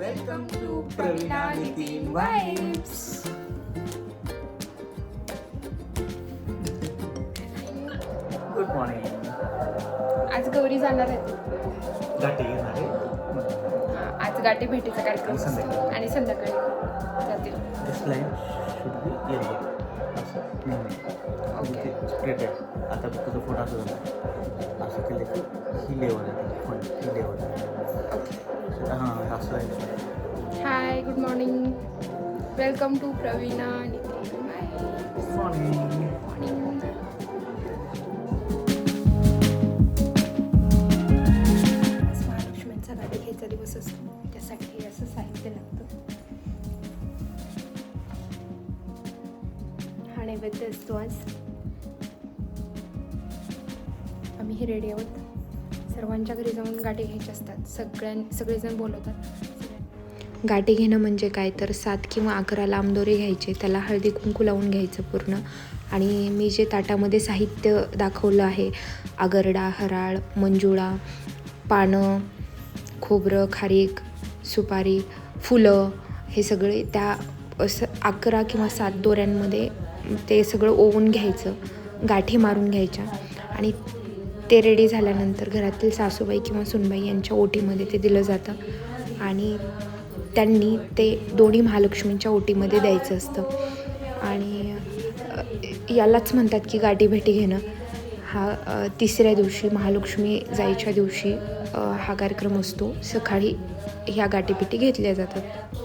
Welcome to Pravina Nitin vibes good morning आज गौरी जाणार आहेत. गाठी घेणार आहे. हा, आज गाठी भेटीचा कार्यक्रम. आणि संध्याकाळी. असतो. आणि संध्याकाळी जातील. This line should be yellow असं? नेहमी ओके. ते स्ट्रेट आहे आता तुझा फोटो असं झाला. असं केलं की ही लेवल आहे. फोन ही लेवल आहे. Okay hi good morning welcome to Pravina महालक्ष्मींचा गाडी घ्यायचा दिवस असतो त्यासाठी असं साहित्य लागतं हा नैवेद्य असतो आज. आम्ही ही रेडी आहोत सर्वांच्या घरी जाऊन गाठी घ्यायच्या असतात. सगळ्यां सगळेजण बोलवतात. गाठी घेणं म्हणजे काय? तर सात किंवा अकरा लांबदोरे घ्यायचे. त्याला हळदी कुंकू लावून घ्यायचं पूर्ण. आणि मी जे ताटामध्ये साहित्य दाखवलं आहे आगरडा हराळ मंजुळा पानं खोबरं खारीक सुपारी फुलं हे सगळे त्या असं अकरा किंवा सात दोऱ्यांमध्ये ते सगळं ओवून घ्यायचं. गाठी मारून घ्यायच्या. आणि ते रेडी झाल्यानंतर घरातील सासूबाई किंवा सुनबाई यांच्या ओटीमध्ये ते दिलं जातं. आणि त्यांनी ते दोन्ही महालक्ष्मींच्या ओटीमध्ये द्यायचं असतं. आणि यालाच म्हणतात की गाठी भेटी घेणं. हा तिसऱ्या दिवशी महालक्ष्मी जायच्या दिवशी हा कार्यक्रम असतो. सकाळी ह्या गाठीभेटी घेतल्या जातात.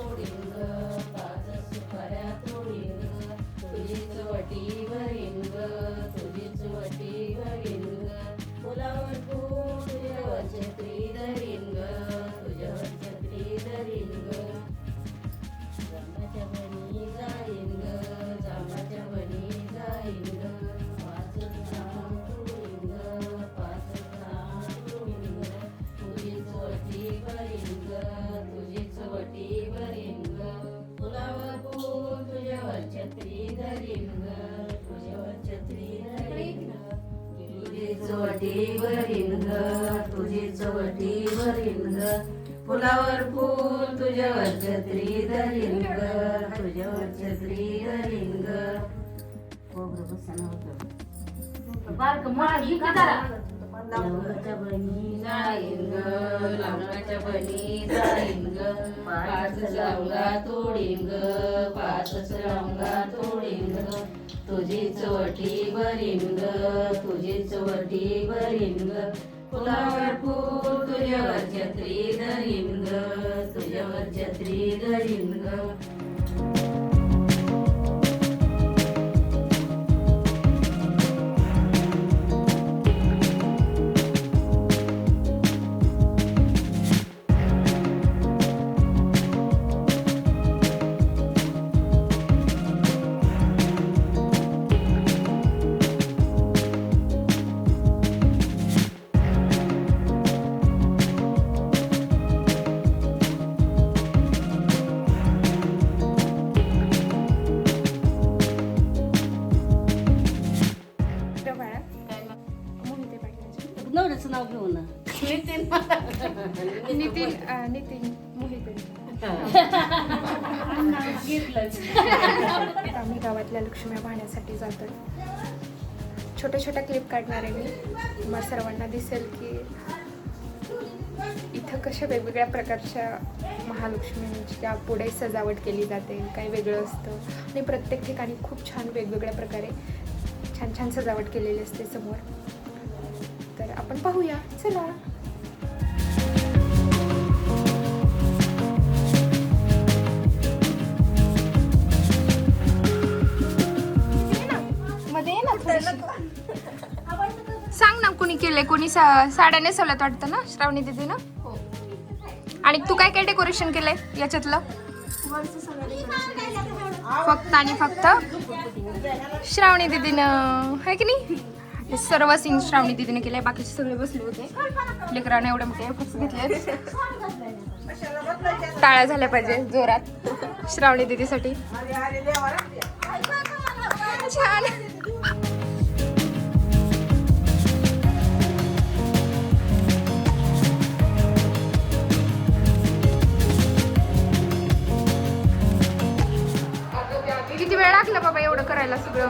चवटी भरीन ग तुझी चवटी भरीन ग फुलावर फूल तुझ्यावर छत्री धरीन ग तुझ्यावर छत्री धरीन हो, ग लवंगाच्या बनी जाईन ग लवंगाच्या बनी जाईन ग पाच लवंगा तोडीन ग पाच लवंगा तोडीन ग तुझी चवटी बरिंग ग तुझी चवटी बरिंग फुलावर फूल तुझ्यावर छत्री धरीन तुझ्यावर छत्री धरीन नवऱ्याचं नाव घेऊ ना. नितीन. अ, नितीन मोहिते. आम्ही गावातल्या लक्ष्म्या पाहण्यासाठी जातो छोट्या छोट्या क्लिप काढणार आहे मी. तुम्हाला सर्वांना दिसेल की इथं कशा वेगवेगळ्या प्रकारच्या महालक्ष्मींच्या पुढे सजावट केली जाते. काही वेगळं असतं. आणि प्रत्येक ठिकाणी खूप छान वेगवेगळ्या प्रकारे छान छान सजावट केलेली असते समोर. तर आपण पाहूया. चला. सांग ना कोणी केलंय कोणी साड्या नेसवल्यात वाटतं ना श्रावणी दिदी ना? आणि तू काय काय डेकोरेशन केलंय याच्यातलं? फक्त आणि फक्त श्रावणी दिदीनं है की नाही? हे सर्व सीन श्रावणी दिदीने केले. बाकीचे सगळे बसले होते. लेकरांना एवढे मोठे एफर्ट्स घेतले टाळ्या झाल्या पाहिजे जोरात. श्रावणी दिदीसाठी. छान. किती वेळ लागला बाबा एवढं करायला सगळं?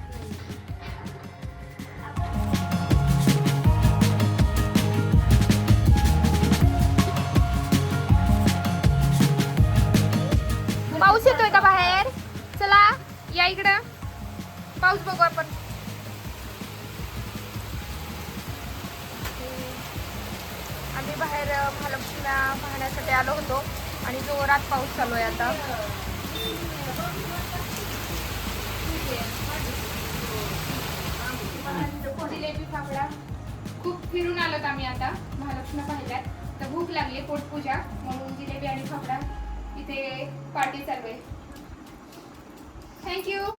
पाऊस येतोय का बाहेर? चला या इकडं. पाऊस बघू आपण. आम्ही बाहेर महालक्ष्मीला पाहण्यासाठी आलो होतो आणि जोरात पाऊस चालू आहे आता. जिलेबी फाफडा खूप फिरून आलोत आम्ही आता महालक्ष्मी पाहिल्यात. तर भूक लागली पोटपूजा म्हणून जिलेबी आणि फाफडा. इथे पार्टी चालू आहे. थँक्यू